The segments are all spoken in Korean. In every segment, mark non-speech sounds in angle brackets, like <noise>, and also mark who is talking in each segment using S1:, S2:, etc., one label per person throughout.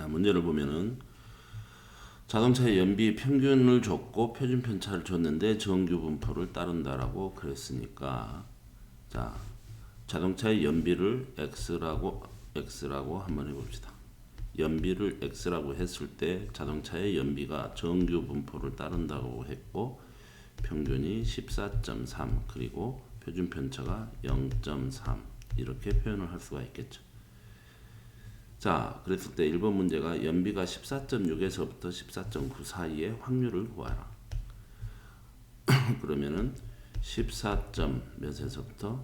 S1: 자, 문제를 보면은 자동차의 연비 평균을 줬고 표준 편차를 줬는데 정규 분포를 따른다라고 그랬으니까 자, 자동차의 연비를 x라고 x라고 한번 해 봅시다. 연비를 x라고 했을 때 자동차의 연비가 정규 분포를 따른다고 했고 평균이 14.3 그리고 표준 편차가 0.3 이렇게 표현을 할 수가 있겠죠. 자, 그랬을 때 1번 문제가 연비가 14.6에서부터 14.9 사이의 확률을 구하라. <clears throat> 그러면은 14점 몇에서부터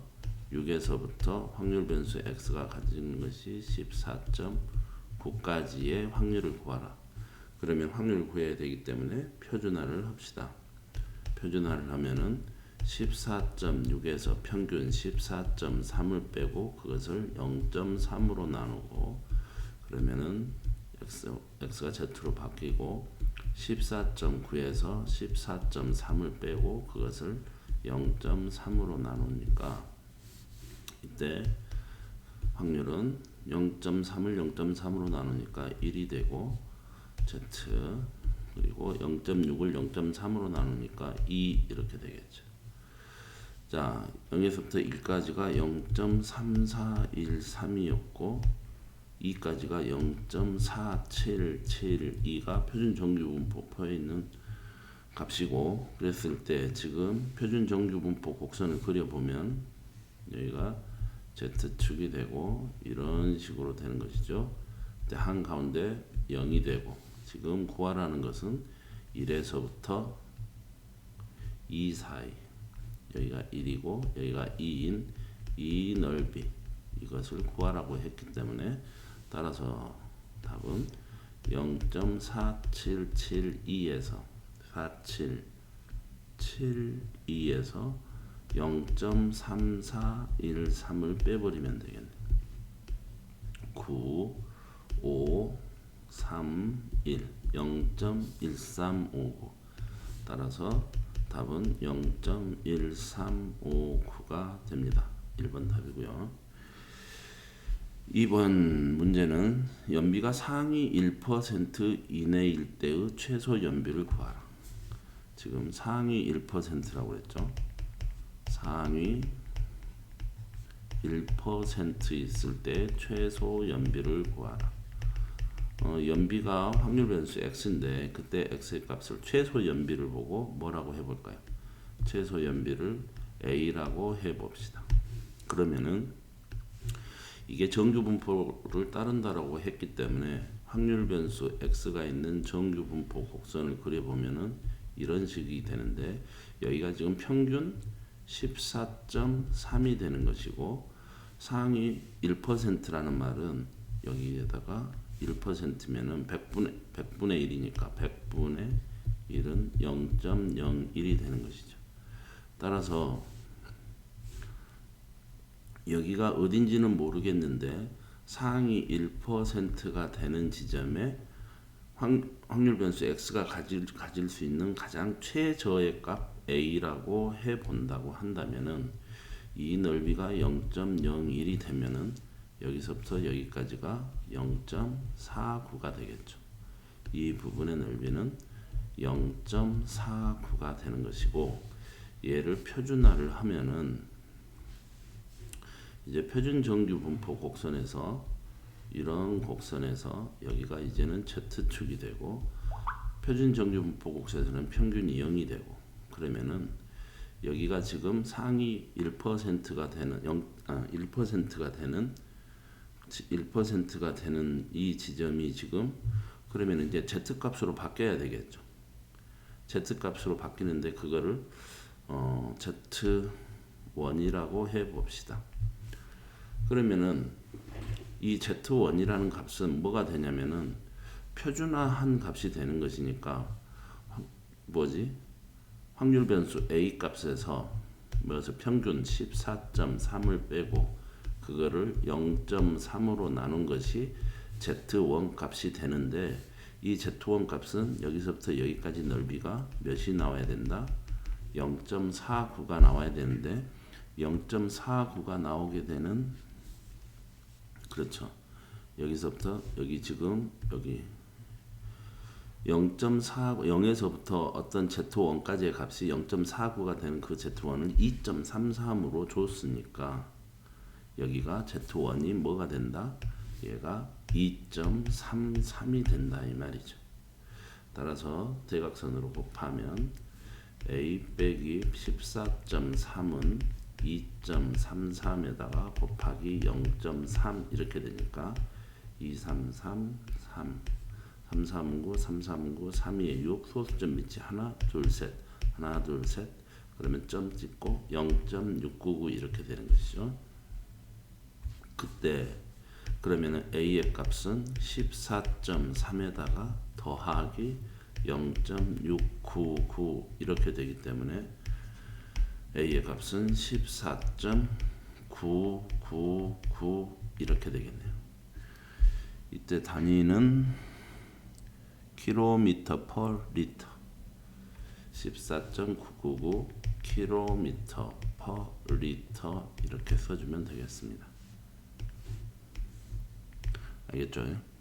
S1: 6에서부터 확률 변수 x가 가지는 것이 14.9까지의 확률을 구하라. 그러면 확률을 구해야 되기 때문에 표준화를 합시다. 표준화를 하면은 14.6에서 평균 14.3을 빼고 그것을 0.3으로 나누고 그러면은 x, x가 z로 바뀌고 14.9에서 14.3을 빼고 그것을 0.3으로 나누니까 이때 확률은 0.3을 0.3으로 나누니까 1이 되고 z 그리고 0.6을 0.3으로 나누니까 2 이렇게 되겠죠. 자, 0에서부터 1까지가 0.3413이었고 2까지가 0.4772가 표준 정규 분포에 있는 값이고 그랬을 때 지금 표준 정규 분포 곡선을 그려보면 여기가 Z축이 되고 이런 식으로 되는 것이죠. 한 가운데 0이 되고 지금 구하라는 것은 1에서부터 2 사이 여기가 1이고 여기가 2인 이 넓이 이것을 구하라고 했기 때문에 따라서 답은 0.4772에서 4772에서 0.3413을 빼버리면 되겠네. 9, 5, 3, 1, 0.1359 따라서 답은 0.1359가 됩니다. 1번 답이고요. 2번 문제는 연비가 상위 1% 이내일 때의 최소 연비를 구하라. 지금 상위 1%라고 했죠. 상위 1% 있을 때 최소 연비를 구하라. 어, 연비가 확률 변수 x인데 그때 x의 값을 최소 연비를 보고 뭐라고 해볼까요? 최소 연비를 a라고 해봅시다. 그러면은 이게 정규 분포를 따른다라고 했기 때문에 확률 변수 x가 있는 정규 분포 곡선을 그려보면은 이런 식이 되는데 여기가 지금 평균 14.3이 되는 것이고 상위 1%라는 말은 여기에다가 1%면은 100분의 100분의 1이니까 100분의 1은 0.01이 되는 것이죠. 따라서 여기가 어딘지는 모르겠는데 상위 1%가 되는 지점에 확률 변수 x가 가질, 가질 수 있는 가장 최저의 값 a라고 해 본다고 한다면은 이 넓이가 0.01이 되면은 여기서부터 여기까지가 0.49가 되겠죠. 이 부분의 넓이는 0.49가 되는 것이고 얘를 표준화를 하면은 이제 표준 정규 분포 곡선에서 이런 곡선에서 여기가 이제는 Z축이 되고 표준 정규 분포 곡선에서는 평균이 0이 되고 그러면은 여기가 지금 상위 1%가 되는 0, 아, 1%가 되는 1%가 되는 이 지점이 지금 그러면 이제 Z 값으로 바뀌어야 되겠죠. Z 값으로 바뀌는데 그거를 어, Z1이라고 해 봅시다. 그러면은 이 Z1이라는 값은 뭐가 되냐면은 표준화한 값이 되는 것이니까 뭐지? 확률 변수 A 값에서 뭐서 평균 14.3을 빼고 그거를 0.3으로 나눈 것이 Z1 값이 되는데 이 Z1 값은 여기서부터 여기까지 넓이가 몇이 나와야 된다? 0.49가 나와야 되는데 0.49가 나오게 되는 그렇죠. 여기서부터 여기 지금 여기 0.4 0에서부터 어떤 Z1까지의 값이 0.49가 되는 그 Z1을 2.33으로 줬으니까 여기가 Z1이 뭐가 된다? 얘가 2.33이 된다 이 말이죠. 따라서 대각선으로 곱하면 a 빼기 14.3은 2.33에다가 곱하기 0.3 이렇게 되니까 2, 3, 3, 3 3, 3, 9, 3, 3, 9, 3, 2, 6 소수점 밑이 하나, 둘, 셋. 하나, 둘, 셋. 그러면 점 찍고 0.699 이렇게 되는 것이죠. 그때 그러면은 a의 값은 14.3에다가 더하기 0.699 이렇게 되기 때문에 a의 값은 14.999 이렇게 되겠네요. 이때 단위는 킬로미터 per 리터 14.999 킬로미터 per 리터 이렇게 써주면 되겠습니다. 알겠죠?